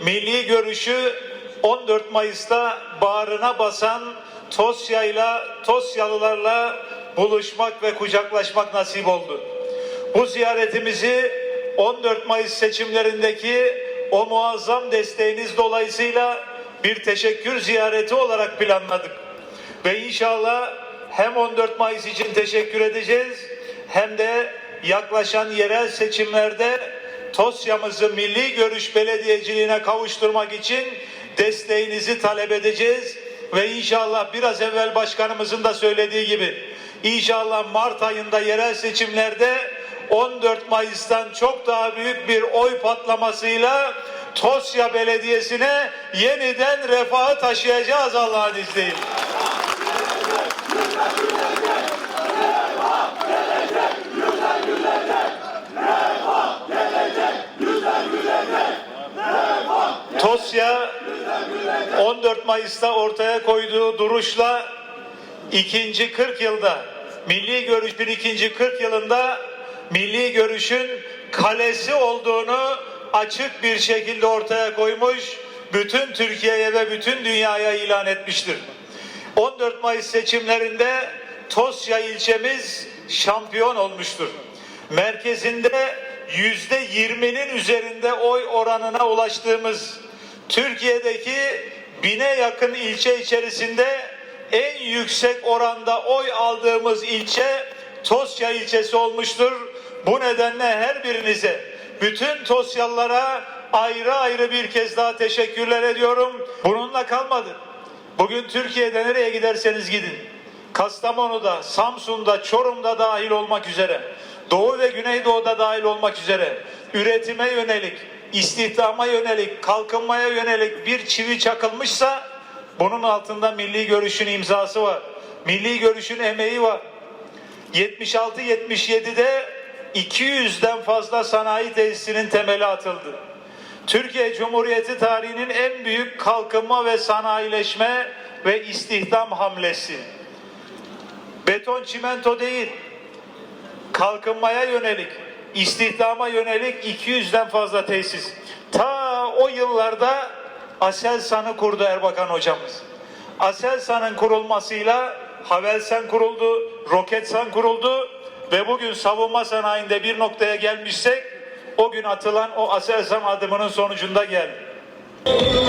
milli görüşü 14 Mayıs'ta bağrına basan Tosya'yla, Tosyalılarla buluşmak ve kucaklaşmak nasip oldu. Bu ziyaretimizi 14 Mayıs seçimlerindeki o muazzam desteğiniz dolayısıyla bir teşekkür ziyareti olarak planladık. Ve inşallah hem 14 Mayıs için teşekkür edeceğiz hem de yaklaşan yerel seçimlerde Tosya'mızı milli görüş belediyeciliğine kavuşturmak için desteğinizi talep edeceğiz ve inşallah biraz evvel başkanımızın da söylediği gibi inşallah Mart ayında yerel seçimlerde 14 Mayıs'tan çok daha büyük bir oy patlamasıyla Tosya Belediyesi'ne yeniden refahı taşıyacağız Allah'ın izniyle. Tosya 14 Mayıs'ta ortaya koyduğu duruşla ikinci 40 yılda milli görüşün ikinci 40 yılında milli görüşün kalesi olduğunu açık bir şekilde ortaya koymuş, bütün Türkiye'ye ve bütün dünyaya ilan etmiştir. 14 Mayıs seçimlerinde Tosya ilçemiz şampiyon olmuştur. Merkezinde yüzde yirminin üzerinde oy oranına ulaştığımız Türkiye'deki bine yakın ilçe içerisinde en yüksek oranda oy aldığımız ilçe Tosya ilçesi olmuştur. Bu nedenle her birinize, bütün Tosyalılara ayrı ayrı bir kez daha teşekkürler ediyorum. Bununla kalmadı. Bugün Türkiye'de nereye giderseniz gidin. Kastamonu'da, Samsun'da, Çorum'da dahil olmak üzere, Doğu ve Güneydoğu'da dahil olmak üzere üretime yönelik, istihdama yönelik, kalkınmaya yönelik bir çivi çakılmışsa bunun altında milli görüşün imzası var. Milli görüşün emeği var. 76-77'de 200'den fazla sanayi tesisinin temeli atıldı. Türkiye Cumhuriyeti tarihinin en büyük kalkınma ve sanayileşme ve istihdam hamlesi. Beton çimento değil, kalkınmaya yönelik, istihdama yönelik 200'den fazla tesis. Ta o yıllarda Aselsan'ı kurdu Erbakan hocamız. Aselsan'ın kurulmasıyla Havelsan kuruldu, Roketsan kuruldu ve bugün savunma sanayinde bir noktaya gelmişsek o gün atılan o Aselsan adımının sonucunda geldi.